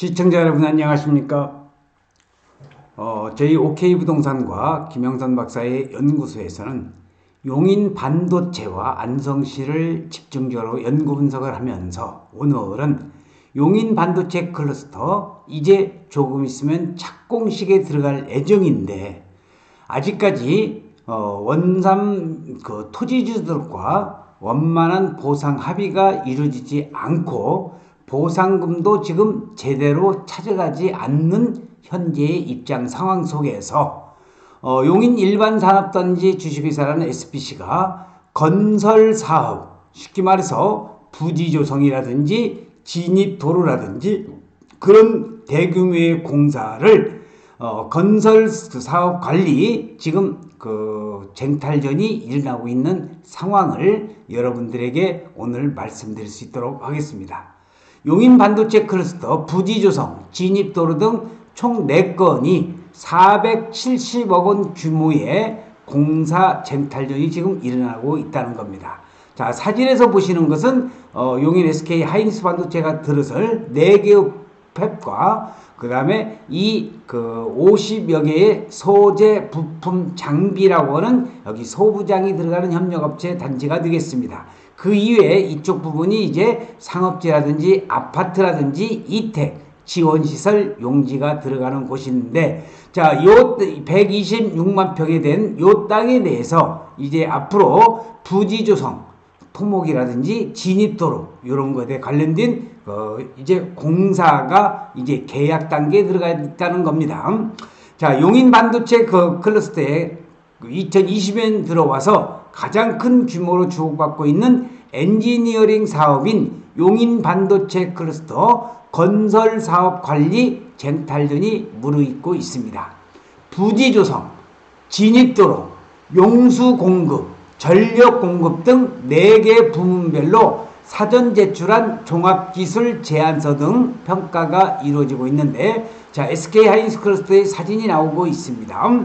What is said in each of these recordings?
시청자 여러분 안녕하십니까? 어, 저희 OK부동산과 김영선 박사의 연구소에서는 용인 반도체와 안성시를 집중적으로 연구 분석을 하면서 오늘은 용인 반도체 클러스터 이제 조금 있으면 착공식에 들어갈 예정인데 아직까지 어, 원삼 그 토지주들과 원만한 보상 합의가 이루어지지 않고 보상금도 지금 제대로 찾아가지 않는 현재의 입장 상황 속에서 어, 용인 일반산업단지 주식회사라는 SPC가 건설 사업, 쉽게 말해서 부지 조성이라든지 진입 도로라든지 그런 대규모의 공사를 어, 건설 사업 관리 지금 그 쟁탈전이 일어나고 있는 상황을 여러분들에게 오늘 말씀드릴 수 있도록 하겠습니다. 용인 반도체 클러스터 부지 조성, 진입 도로 등 총 4건이 470억 원 규모의 공사 쟁탈전이 지금 일어나고 있다는 겁니다. 자, 사진에서 보시는 것은 어, 용인 SK 하이닉스 반도체가 들어설 4개의 팹과 그 다음에 이 그 50여 개의 소재 부품 장비라고 하는 여기 소부장이 들어가는 협력업체 단지가 되겠습니다. 그 이외에 이쪽 부분이 이제 상업지라든지 아파트라든지 이택, 지원시설 용지가 들어가는 곳인데 자, 요 126만 평에 된 요 땅에 대해서 이제 앞으로 부지 조성, 토목이라든지 진입도로 이런 것에 관련된 어 이제 공사가 이제 계약 단계에 들어가 있다는 겁니다. 자, 용인 반도체 그 클러스터에 2020년 들어와서 가장 큰 규모로 주목받고 있는 엔지니어링 사업인 용인 반도체 클러스터 건설 사업 관리 쟁탈전이 무르익고 있습니다. 부지 조성, 진입도로, 용수 공급, 전력 공급 등 4개 부문별로 사전 제출한 종합기술 제안서 등 평가가 이루어지고 있는데 자 SK 하이닉스 클러스터의 사진이 나오고 있습니다.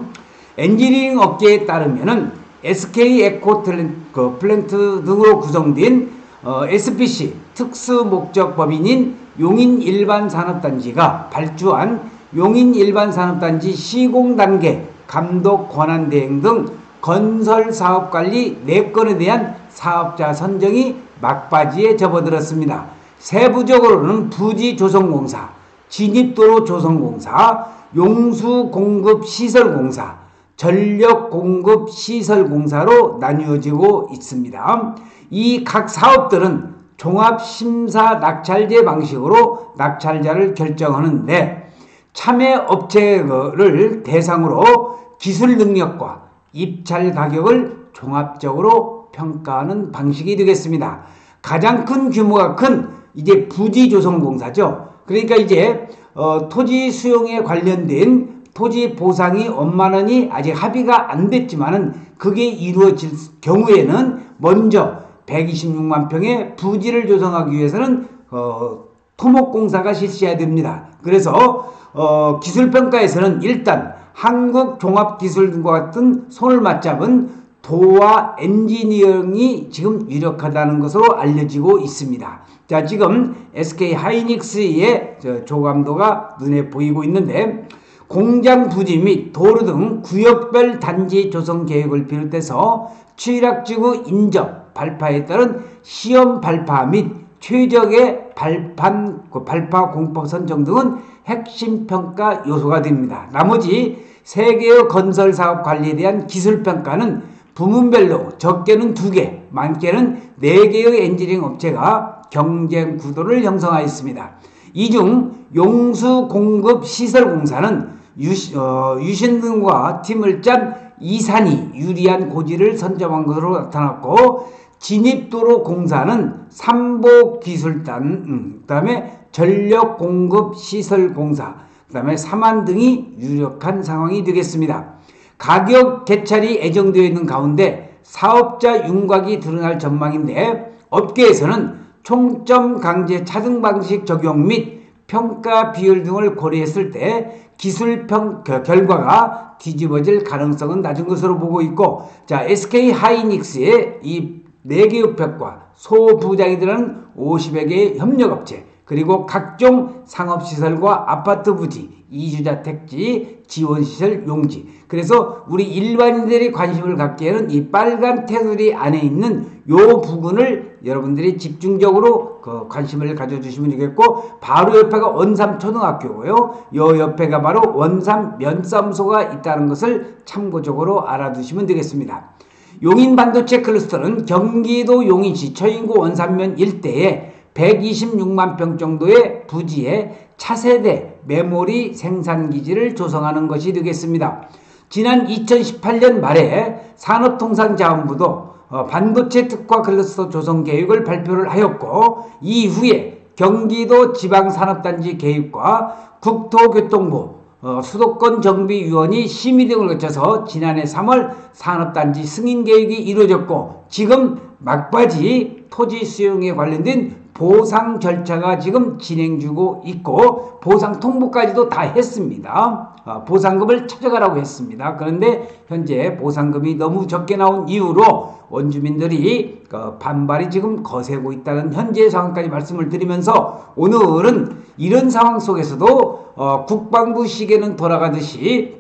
엔지니어링 업계에 따르면은 SK 에코 그 플랜트 등으로 구성된 어, SPC 특수 목적 법인인 용인 일반 산업단지가 발주한 용인 일반 산업단지 시공 단계 감독 권한 대행 등 건설 사업 관리 4건에 대한 사업자 선정이 막바지에 접어들었습니다. 세부적으로는 부지 조성공사, 진입도로 조성공사, 용수 공급 시설 공사, 전력 공급 시설 공사로 나뉘어지고 있습니다. 이 각 사업들은 종합 심사 낙찰제 방식으로 낙찰자를 결정하는데 참여 업체를 대상으로 기술 능력과 입찰 가격을 종합적으로 평가하는 방식이 되겠습니다. 가장 큰 규모가 큰 이제 부지 조성 공사죠. 그러니까 이제 어, 토지 수용에 관련된 토지 보상이 원만 원이 아직 합의가 안 됐지만은 그게 이루어질 경우에는 먼저 126만 평의 부지를 조성하기 위해서는 어, 토목공사가 실시해야 됩니다. 그래서 어, 기술평가에서는 일단 한국종합기술과 같은 손을 맞잡은 도와 엔지니어링이 지금 유력하다는 것으로 알려지고 있습니다. 자, 지금 SK 하이닉스의 조감도가 눈에 보이고 있는데 공장 부지 및 도로 등 구역별 단지 조성 계획을 비롯해서 취락지구 인접, 발파에 따른 시험 발파 및 최적의 발판, 그 발파 공법 선정 등은 핵심 평가 요소가 됩니다. 나머지 세 개의 건설 사업 관리에 대한 기술 평가는 부문별로 적게는 두 개, 많게는 네 개의 엔지니어링 업체가 경쟁 구도를 형성하였습니다. 이 중 용수 공급 시설 공사는 유시, 어, 유신 등과 팀을 짠 이산이 유리한 고지를 선점한 것으로 나타났고 진입도로 공사는 삼복기술단, 음, 그 다음에 전력공급시설공사, 그 다음에 사만 등이 유력한 상황이 되겠습니다. 가격 개찰이 예정되어 있는 가운데 사업자 윤곽이 드러날 전망인데 업계에서는 총점 강제 차등 방식 적용 및 평가 비율 등을 고려했을 때 기술 평 결과가 뒤집어질 가능성은 낮은 것으로 보고 있고 자 SK 하이닉스의 이 4개 협회과 소부장이 들어가는 50여 개의 협력업체 그리고 각종 상업시설과 아파트 부지, 이주자 택지, 지원시설 용지. 그래서 우리 일반인들이 관심을 갖기에는 이 빨간 테두리 안에 있는 요 부분을 여러분들이 집중적으로 그 관심을 가져주시면 되겠고 바로 옆에가 원삼 초등학교고요. 요 옆에가 바로 원삼 면사무소가 있다는 것을 참고적으로 알아두시면 되겠습니다. 용인 반도체 클러스터는 경기도 용인시 처인구 원산면 일대에 126만 평 정도의 부지에 차세대 메모리 생산 기지를 조성하는 것이 되겠습니다. 지난 2018년 말에 산업통상자원부도 어, 반도체 특화 클러스터 조성 계획을 발표를 하였고 이후에 경기도 지방산업단지 계획과 국토교통부 어, 수도권 정비위원이 심의 등을 거쳐서 지난해 3월 산업단지 승인 계획이 이루어졌고 지금 막바지 토지 수용에 관련된 보상 절차가 지금 진행 중고 있고 보상 통보까지도 다 했습니다. 어, 보상금을 찾아가라고 했습니다. 그런데 현재 보상금이 너무 적게 나온 이유로 원주민들이 그 반발이 지금 거세고 있다는 현재 상황까지 말씀을 드리면서 오늘은 이런 상황 속에서도 어, 국방부 시계는 돌아가듯이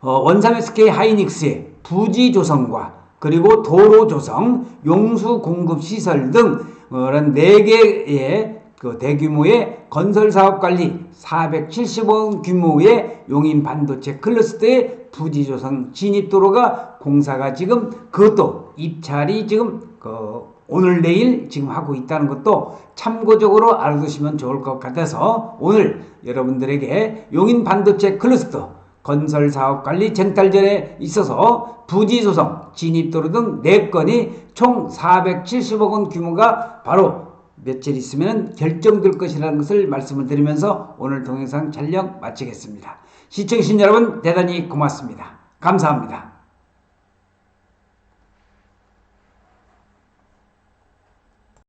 어, 원삼 SK 하이닉스의 부지 조성과 그리고 도로 조성, 용수 공급 시설 등 그런 네 개의 그 대규모의 건설 사업 관리 470원 규모의 용인 반도체 클러스터의 부지 조성 진입 도로가 공사가 지금 그것도 입찰이 지금 그 오늘 내일 지금 하고 있다는 것도 참고적으로 알아두시면 좋을 것 같아서 오늘 여러분들에게 용인 반도체 클러스터 건설 사업 관리 쟁탈전에 있어서 부지 조성, 진입도로 등 4건이 총 470억 원 규모가 바로 며칠 있으면 결정될 것이라는 것을 말씀을 드리면서 오늘 동영상 촬영 마치겠습니다. 시청해주신 여러분 대단히 고맙습니다. 감사합니다.